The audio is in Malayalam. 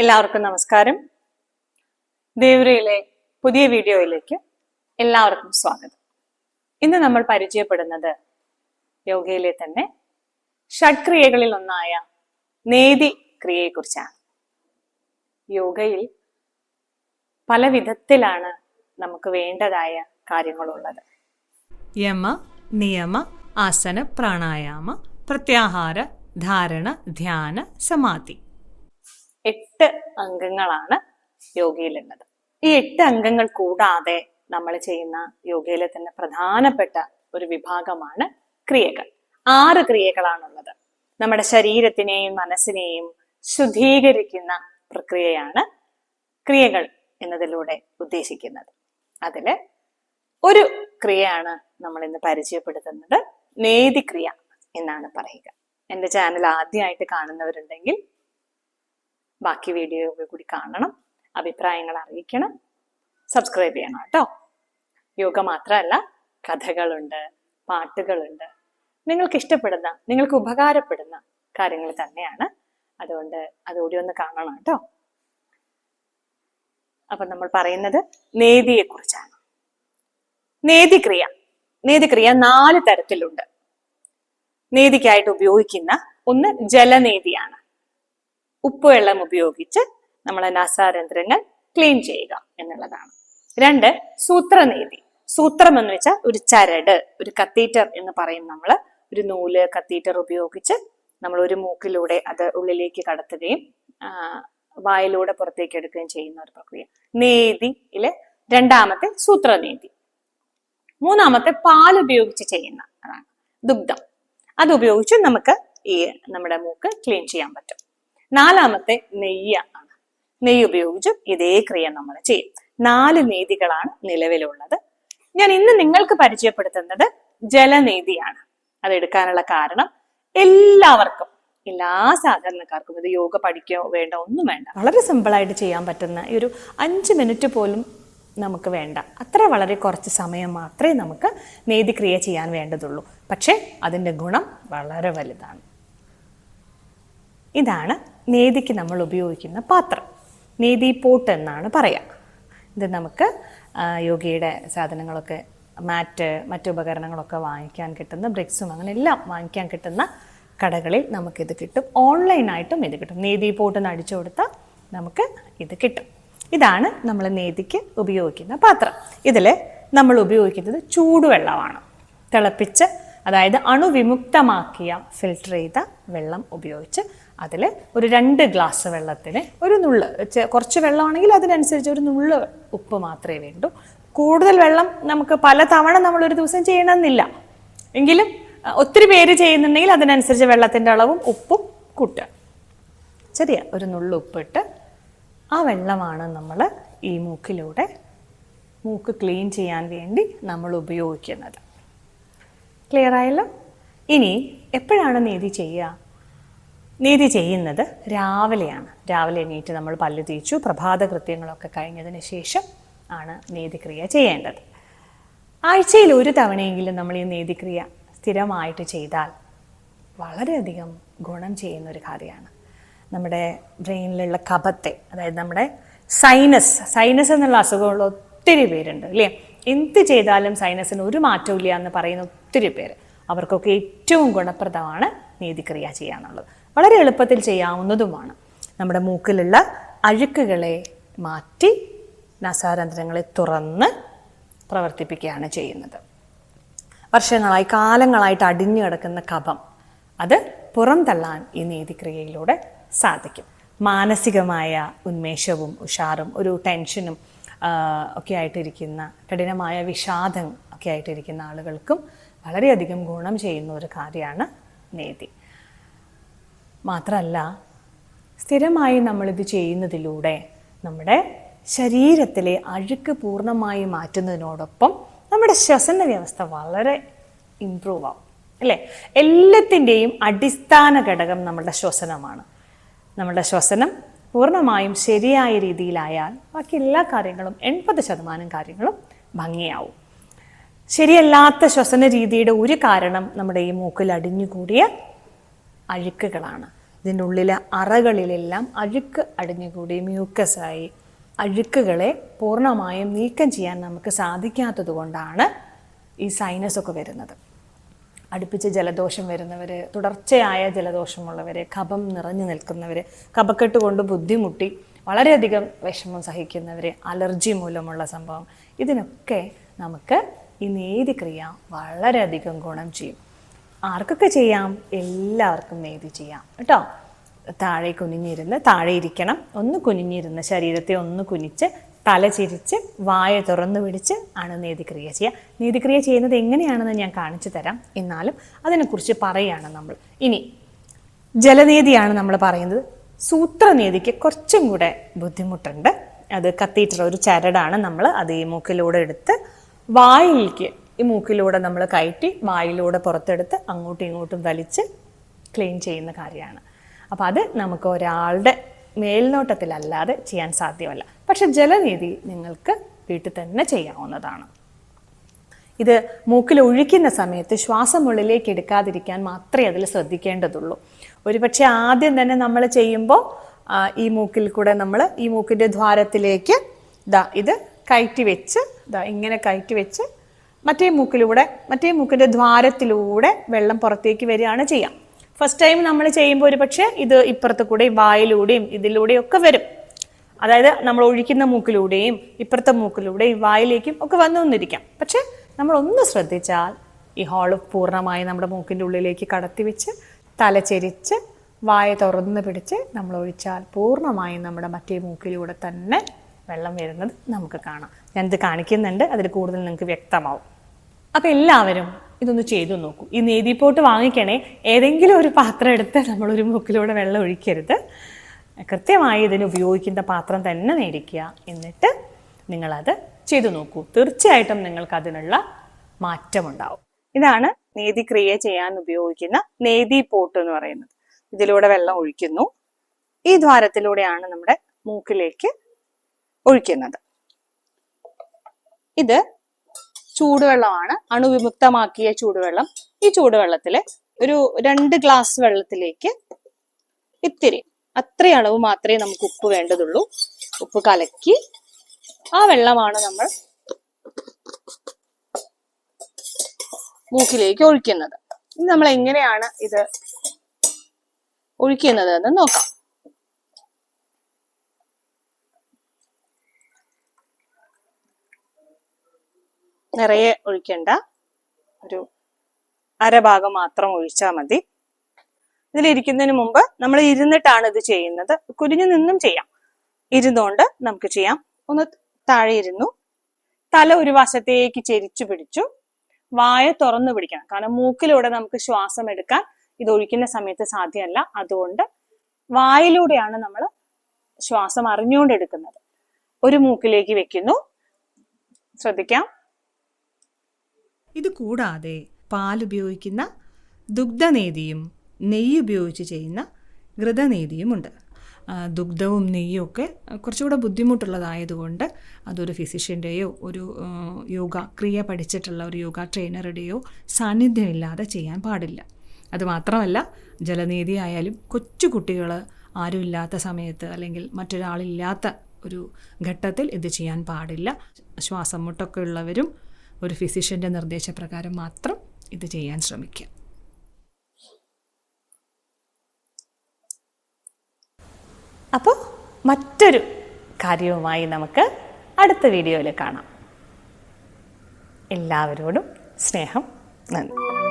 എല്ലാവർക്കും നമസ്കാരം. ദേവരയിലെ പുതിയ വീഡിയോയിലേക്ക് എല്ലാവർക്കും സ്വാഗതം. ഇന്ന് നമ്മൾ പരിചയപ്പെടുന്നത് യോഗയിലെ തന്നെ ഷഡ്ക്രിയകളിൽ ഒന്നായ നേതി ക്രിയയെക്കുറിച്ചാണ്. യോഗയിൽ പല വിധത്തിലാണ് നമുക്ക് വേണ്ടതായ കാര്യങ്ങളുള്ളത്. യമ നിയമ ആസന പ്രാണായാമ പ്രത്യാഹാര ധാരണ ധ്യാന സമാധി. എട്ട് അംഗങ്ങളാണ് യോഗയിലുള്ളത്. ഈ എട്ട് അംഗങ്ങൾ കൂടാതെ നമ്മൾ ചെയ്യുന്ന യോഗയിലെ തന്നെ പ്രധാനപ്പെട്ട ഒരു വിഭാഗമാണ് ക്രിയകൾ. ആറ് ക്രിയകളാണുള്ളത്. നമ്മുടെ ശരീരത്തിനെയും മനസ്സിനെയും ശുദ്ധീകരിക്കുന്ന പ്രക്രിയയാണ് ക്രിയകൾ എന്നതിലൂടെ ഉദ്ദേശിക്കുന്നത്. അതിൽ ഒരു ക്രിയയാണ് നമ്മൾ ഇന്ന് പരിചയപ്പെടുത്തുന്നത്. നേതിക്രിയ എന്നാണ് പറയുക. എന്റെ ചാനൽ ആദ്യമായിട്ട് കാണുന്നവരുണ്ടെങ്കിൽ ബാക്കി വീഡിയോ കൂടി കാണണം. അഭിപ്രായങ്ങൾ അറിയിക്കണം. സബ്സ്ക്രൈബ് ചെയ്യണം കേട്ടോ. യോഗ മാത്രമല്ല കഥകളുണ്ട് പാട്ടുകളുണ്ട്. നിങ്ങൾക്ക് ഇഷ്ടപ്പെടുന്ന നിങ്ങൾക്ക് ഉപകാരപ്പെടുന്ന കാര്യങ്ങൾ തന്നെയാണ്. അതുകൊണ്ട് അതുകൂടി ഒന്ന് കാണണം കേട്ടോ. അപ്പൊ നമ്മൾ പറയുന്നത് നേതിയെ കുറിച്ചാണ് നേതിക്രിയ. നേതിക്രിയ നാല് തരത്തിലുണ്ട്. നേതിക്കായിട്ട് ഉപയോഗിക്കുന്ന ഒന്ന് ജലനേതിയാണ്. ഉപ്പുവെള്ളം ഉപയോഗിച്ച് നമ്മളെ നാസാരന്ധ്രങ്ങൾ ക്ലീൻ ചെയ്യുക എന്നുള്ളതാണ്. രണ്ട് സൂത്രനീതി. സൂത്രം എന്ന് വെച്ചാൽ ഒരു ചരട് ഒരു കത്തീറ്റർ എന്ന് പറയും നമ്മൾ ഒരു നൂൽ കത്തീറ്റർ ഉപയോഗിച്ച് നമ്മൾ ഒരു മൂക്കിലൂടെ അത് ഉള്ളിലേക്ക് കടത്തുകയും വായിലൂടെ പുറത്തേക്ക് എടുക്കുകയും ചെയ്യുന്ന ഒരു പ്രക്രിയ. നീതിയിലെ രണ്ടാമത്തെ സൂത്രനീതി. മൂന്നാമത്തെ പാൽ ഉപയോഗിച്ച് ചെയ്യുന്ന അതാണ് ദുഗ്ധം. അത് ഉപയോഗിച്ച് നമുക്ക് ഈ നമ്മുടെ മൂക്ക് ക്ലീൻ ചെയ്യാൻ പറ്റും. നാലാമത്തെ നെയ്യ ആണ്. നെയ്യ് ഉപയോഗിച്ചും ഇതേ ക്രിയ നമ്മൾ ചെയ്യും. നാല് നീതികളാണ് നിലവിലുള്ളത്. ഞാൻ ഇന്ന് നിങ്ങൾക്ക് പരിചയപ്പെടുത്തുന്നത് ജലനീതിയാണ്. അത് എടുക്കാനുള്ള കാരണം എല്ലാവർക്കും എല്ലാ സാധാരണക്കാർക്കും ഇത് യോഗ പഠിക്കോ വേണ്ട ഒന്നും വേണ്ട. വളരെ സിമ്പിളായിട്ട് ചെയ്യാൻ പറ്റുന്ന ഈ ഒരു അഞ്ച് മിനിറ്റ് പോലും നമുക്ക് വേണ്ട. അത്ര വളരെ കുറച്ച് സമയം മാത്രമേ നമുക്ക് നീതിക്രിയ ചെയ്യാൻ വേണ്ടതുള്ളൂ. പക്ഷേ അതിന്റെ ഗുണം വളരെ വലുതാണ്. ഇതാണ് നേതിക്ക് നമ്മൾ ഉപയോഗിക്കുന്ന പാത്രം. നേതി പോട്ട് എന്നാണ് പറയാം. ഇത് നമുക്ക് യോഗയുടെ സാധനങ്ങളൊക്കെ മാറ്റ് മറ്റു ഉപകരണങ്ങളൊക്കെ വാങ്ങിക്കാൻ കിട്ടുന്ന ബ്രിക്സും അങ്ങനെ എല്ലാം വാങ്ങിക്കാൻ കിട്ടുന്ന കടകളിൽ നമുക്കിത് കിട്ടും. ഓൺലൈനായിട്ടും ഇത് കിട്ടും. നേതി പോട്ട് അടിച്ചു കൊടുത്താൽ നമുക്ക് ഇത് കിട്ടും. ഇതാണ് നമ്മൾ നേതിക്ക് ഉപയോഗിക്കുന്ന പാത്രം. ഇതിൽ നമ്മൾ ഉപയോഗിക്കുന്നത് ചൂടുവെള്ളമാണ്. തിളപ്പിച്ച് അതായത് അണുവിമുക്തമാക്കിയ ഫിൽട്ടർ ചെയ്ത വെള്ളം ഉപയോഗിച്ച് അതിൽ ഒരു രണ്ട് ഗ്ലാസ് വെള്ളത്തിന് ഒരു നുള്ള് കുറച്ച് വെള്ളമാണെങ്കിൽ അതിനനുസരിച്ച് ഒരു നുള്ള് ഉപ്പ് മാത്രമേ വേണ്ടൂ. കൂടുതൽ വെള്ളം നമുക്ക് പല തവണ നമ്മൾ ഒരു ദിവസം ചെയ്യണമെന്നില്ല. എങ്കിലും ഒത്തിരി പേര് ചെയ്യുന്നുണ്ടെങ്കിൽ അതിനനുസരിച്ച് വെള്ളത്തിന്റെ അളവും ഉപ്പും കൂട്ടുക. ചെറിയ ഒരു നുള്ളു ഉപ്പിട്ട് ആ വെള്ളമാണ് നമ്മൾ ഈ മൂക്കിലൂടെ മൂക്ക് ക്ലീൻ ചെയ്യാൻ വേണ്ടി നമ്മൾ ഉപയോഗിക്കുന്നത്. ക്ലിയർ ആയല്ലോ? ഇനി എപ്പോഴാണ് നീതി ചെയ്യുക? നീതി ചെയ്യുന്നത് രാവിലെയാണ്. രാവിലെ എണീറ്റ് നമ്മൾ പല്ല് തേച്ചു പ്രഭാത കൃത്യങ്ങളൊക്കെ കഴിഞ്ഞതിന് ശേഷം ആണ് നീതിക്രിയ ചെയ്യേണ്ടത്. ആഴ്ചയിൽ ഒരു തവണയെങ്കിലും നമ്മൾ ഈ നീതിക്രിയ സ്ഥിരമായിട്ട് ചെയ്താൽ വളരെയധികം ഗുണം ചെയ്യുന്ന ഒരു കാര്യമാണ്. നമ്മുടെ ബ്രെയിനിലുള്ള കപത്തെ അതായത് നമ്മുടെ സൈനസ് സൈനസ് എന്നുള്ള അസുഖമുള്ള ഒത്തിരി പേരുണ്ട് അല്ലേ? എന്ത് ചെയ്താലും സൈനസിന് ഒരു മാറ്റവും ഇല്ല എന്ന് പറയുന്ന ഒത്തിരി പേര്. അവർക്കൊക്കെ ഏറ്റവും ഗുണപ്രദമാണ് നീതിക്രിയ ചെയ്യാന്നുള്ളത് വളരെ എളുപ്പത്തിൽ ചെയ്യാവുന്നതുമാണ്. നമ്മുടെ മൂക്കിലുള്ള അഴുക്കുകളെ മാറ്റി നസാരന്ധ്രങ്ങളെ തുറന്ന് പ്രവർത്തിപ്പിക്കുകയാണ് ചെയ്യുന്നത്. വർഷങ്ങളായി കാലങ്ങളായിട്ട് അടിഞ്ഞു കിടക്കുന്ന കഫം അത് പുറംതള്ളാൻ ഈ നീതിക്രിയയിലൂടെ സാധിക്കും. മാനസികമായ ഉന്മേഷവും ഉഷാറും ഒരു ടെൻഷനും ഒക്കെ ആയിട്ടിരിക്കുന്ന കഠിനമായ വിഷാദം ഒക്കെ ആയിട്ടിരിക്കുന്ന ആളുകൾക്കും വളരെയധികം ഗുണം ചെയ്യുന്ന ഒരു കാര്യമാണ് നീതി. മാത്രമല്ല സ്ഥിരമായി നമ്മളിത് ചെയ്യുന്നതിലൂടെ നമ്മുടെ ശരീരത്തിലെ അഴുക്ക് പൂർണമായി മാറ്റുന്നതിനോടൊപ്പം നമ്മുടെ ശ്വസന വ്യവസ്ഥ വളരെ ഇമ്പ്രൂവ് ആവും അല്ലേ? എല്ലാത്തിന്റെയും അടിസ്ഥാന ഘടകം നമ്മുടെ ശ്വസനമാണ്. നമ്മുടെ ശ്വസനം പൂർണമായും ശരിയായ രീതിയിലായാൽ ബാക്കി എല്ലാ കാര്യങ്ങളും എൺപത് ശതമാനം കാര്യങ്ങളും ഭംഗിയാവും. ശരിയല്ലാത്ത ശ്വസന രീതിയുടെ ഒരു കാരണം നമ്മുടെ ഈ മൂക്കിൽ അടിഞ്ഞുകൂടിയ അഴുക്കുകളാണ്. ഇതിന്റെ ഉള്ളിലെ അറകളിലെല്ലാം അഴുക്ക് അടിഞ്ഞുകൂടി മ്യൂക്കസായി. അഴുക്കുകളെ പൂർണമായും നീക്കം ചെയ്യാൻ നമുക്ക് സാധിക്കാത്തത് കൊണ്ടാണ് ഈ സൈനസ് ഒക്കെ വരുന്നത്. അടുപ്പിച്ച് ജലദോഷം വരുന്നവർ തുടർച്ചയായ ജലദോഷമുള്ളവർ കഫം നിറഞ്ഞു നിൽക്കുന്നവർ കഫക്കെട്ട് കൊണ്ട് ബുദ്ധിമുട്ടി വളരെയധികം വിഷമം സഹിക്കുന്നവർ അലർജി മൂലമുള്ള സംഭവം ഇതിനൊക്കെ നമുക്ക് ഈ നേതിക്രിയ വളരെയധികം ഗുണം ചെയ്യും. ആർക്കൊക്കെ ചെയ്യാം? എല്ലാവർക്കും നെയ്തി ചെയ്യാം. കേട്ടോ? താഴെ കുനിഞ്ഞിരുന്ന് താഴെ ഇരിക്കണം. ഒന്ന് കുനിഞ്ഞിരുന്ന് ശരീരത്തെ ഒന്ന് കുനിച്ച് തല ചിരിച്ച് വായ തുറന്നു പിടിച്ച് ആണ് നീതിക്രിയ ചെയ്യുക. നീതിക്രിയ ചെയ്യുന്നത് എങ്ങനെയാണെന്ന് ഞാൻ കാണിച്ചു തരാം. എന്നാലും അതിനെക്കുറിച്ച് പറയുകയാണ് നമ്മൾ. ഇനി ജലനീതിയാണ് നമ്മൾ പറയുന്നത്. സൂത്രനീതിക്ക് കുറച്ചും കൂടെ ബുദ്ധിമുട്ടുണ്ട്. അത് കത്തീറ്റർ ഒരു ചരടാണ് നമ്മൾ അത് ഈ മൂക്കിലൂടെ എടുത്ത് വായിലേക്ക് ഈ മൂക്കിലൂടെ നമ്മൾ കയറ്റി വായിലൂടെ പുറത്തെടുത്ത് അങ്ങോട്ടും ഇങ്ങോട്ടും വലിച്ച് ക്ലീൻ ചെയ്യുന്ന കാര്യമാണ്. അപ്പോൾ അത് നമുക്ക് ഒരാളുടെ മേൽനോട്ടത്തിലല്ലാതെ ചെയ്യാൻ സാധ്യമല്ല. പക്ഷെ ജലനീതി നിങ്ങൾക്ക് വീട്ടിൽ തന്നെ ചെയ്യാവുന്നതാണ്. ഇത് മൂക്കിൽ ഒഴിക്കുന്ന സമയത്ത് ശ്വാസം ഉള്ളിലേക്ക് എടുക്കാതിരിക്കാൻ മാത്രമേ അതിൽ ശ്രദ്ധിക്കേണ്ടതുള്ളൂ. ഒരുപക്ഷെ ആദ്യം തന്നെ നമ്മൾ ചെയ്യുമ്പോൾ ഈ മൂക്കിൽ കൂടെ നമ്മൾ ഈ മൂക്കിന്റെ ദ്വാരത്തിലേക്ക് ദാ ഇത് കയറ്റി വെച്ച് ദാ ഇങ്ങനെ കയറ്റി വെച്ച് മറ്റേ മൂക്കിലൂടെ മറ്റേ മൂക്കിന്റെ ദ്വാരത്തിലൂടെ വെള്ളം പുറത്തേക്ക് വരികയാണ് ചെയ്യാം ഫസ്റ്റ് ടൈം നമ്മൾ ചെയ്യുമ്പോൾ ഒരു പക്ഷേ ഇത് ഇപ്പുറത്ത് കൂടെയും വായിലൂടെയും ഇതിലൂടെയും ഒക്കെ വരും. അതായത് നമ്മൾ ഒഴിക്കുന്ന മൂക്കിലൂടെയും ഇപ്പുറത്തെ മൂക്കിലൂടെയും വായിലേക്കും ഒക്കെ വന്നു വന്നിരിക്കാം. പക്ഷെ നമ്മൾ ഒന്ന് ശ്രദ്ധിച്ചാൽ ഈ ഹോൾ പൂർണമായി നമ്മുടെ മൂക്കിന്റെ ഉള്ളിലേക്ക് കടത്തി വെച്ച് തലചെരിച്ച് വായ തുറന്ന് പിടിച്ച് നമ്മൾ ഒഴിച്ചാൽ പൂർണമായും നമ്മുടെ മറ്റേ മൂക്കിലൂടെ തന്നെ വെള്ളം വരുന്നത് നമുക്ക് കാണാം. ഞാനിത് കാണിക്കുന്നുണ്ട്. അതിൽ കൂടുതൽ നിങ്ങൾക്ക് വ്യക്തമാവും. അപ്പം എല്ലാവരും ഇതൊന്ന് ചെയ്തു നോക്കൂ. ഈ നേതിപ്പോട്ട് വാങ്ങിക്കണേ. ഏതെങ്കിലും ഒരു പാത്രം എടുത്ത് നമ്മളൊരു മൂക്കിലൂടെ വെള്ളം ഒഴിക്കരുത്. കൃത്യമായി ഇതിന് ഉപയോഗിക്കുന്ന പാത്രം തന്നെ മേടിക്കുക. എന്നിട്ട് നിങ്ങളത് ചെയ്തു നോക്കൂ. തീർച്ചയായിട്ടും നിങ്ങൾക്ക് അതിനുള്ള മാറ്റമുണ്ടാവും. ഇതാണ് നേതി ക്രിയ ചെയ്യാൻ ഉപയോഗിക്കുന്ന നേതി പോട്ട് എന്ന് പറയുന്നത്. ഇതിലൂടെ വെള്ളം ഒഴിക്കുന്നു. ഈ ദ്വാരത്തിലൂടെയാണ് നമ്മുടെ മൂക്കിലേക്ക് ഒഴിക്കുന്നത്. ഇത് ചൂടുവെള്ളമാണ്. അണുവിമുക്തമാക്കിയ ചൂടുവെള്ളം. ഈ ചൂടുവെള്ളത്തിൽ ഒരു രണ്ട് ഗ്ലാസ് വെള്ളത്തിലേക്ക് ഇത്തിരി അത്ര അളവ് മാത്രമേ നമുക്ക് ഉപ്പ് വേണ്ടതുള്ളൂ. ഉപ്പ് കലക്കി ആ വെള്ളമാണ് നമ്മൾ മൂക്കിലേക്ക് ഒഴിക്കുന്നത്. നമ്മൾ എങ്ങനെയാണ് ഇത് ഒഴിക്കുന്നത് എന്ന് നോക്കാം. നിറയെ ഒഴിക്കേണ്ട ഒരു അരഭാഗം മാത്രം ഒഴിച്ചാൽ മതി. ഇതിലിരിക്കുന്നതിന് മുമ്പ് നമ്മൾ ഇരുന്നിട്ടാണ് ഇത് ചെയ്യുന്നത്. കുനിഞ്ഞു നിന്നും ചെയ്യാം. ഇരുന്നുകൊണ്ട് നമുക്ക് ചെയ്യാം. ഒന്ന് താഴെ ഇരുന്നു. തല ഒരു വശത്തേക്ക് ചെരിച്ചു പിടിച്ചു. വായ തുറന്നു പിടിക്കണം. കാരണം മൂക്കിലൂടെ നമുക്ക് ശ്വാസം എടുക്കാൻ ഇത് ഒഴിക്കുന്ന സമയത്ത് സാധ്യമല്ല. അതുകൊണ്ട് വായിലൂടെയാണ് നമ്മൾ ശ്വാസം അറിഞ്ഞുകൊണ്ട് എടുക്കുന്നത് ഒരു മൂക്കിലേക്ക് വെക്കുന്നു. ശ്രദ്ധിക്കാം. ഇത് കൂടാതെ പാൽ ഉപയോഗിക്കുന്ന ദുഗ്ധനേതിയും നെയ്യ് ഉപയോഗിച്ച് ചെയ്യുന്ന ഘൃതനേതിയുമുണ്ട് ദുഗ്ധവും നെയ്യും ഒക്കെ കുറച്ചുകൂടെ ബുദ്ധിമുട്ടുള്ളതായതുകൊണ്ട് അതൊരു ഫിസിഷ്യന്റെയോ ഒരു യോഗ ക്രിയ പഠിച്ചിട്ടുള്ള ഒരു യോഗ ട്രെയിനറുടെയോ സാന്നിധ്യമില്ലാതെ ചെയ്യാൻ പാടില്ല. അതുമാത്രമല്ല ജലനീതി ആയാലും കൊച്ചു കുട്ടികൾ ആരുമില്ലാത്ത സമയത്ത് അല്ലെങ്കിൽ മറ്റൊരാളില്ലാത്ത ഒരു ഘട്ടത്തിൽ ഇത് ചെയ്യാൻ പാടില്ല. ശ്വാസം മുട്ടൊക്കെ ഉള്ളവരും ഒരു ഫിസിഷ്യന്റെ നിർദ്ദേശപ്രകാരം മാത്രം ഇത് ചെയ്യാൻ ശ്രമിക്കുക. അപ്പോൾ മറ്റൊരു കാര്യവുമായി നമുക്ക് അടുത്ത വീഡിയോയിൽ കാണാം. എല്ലാവരോടും സ്നേഹം നന്ദി.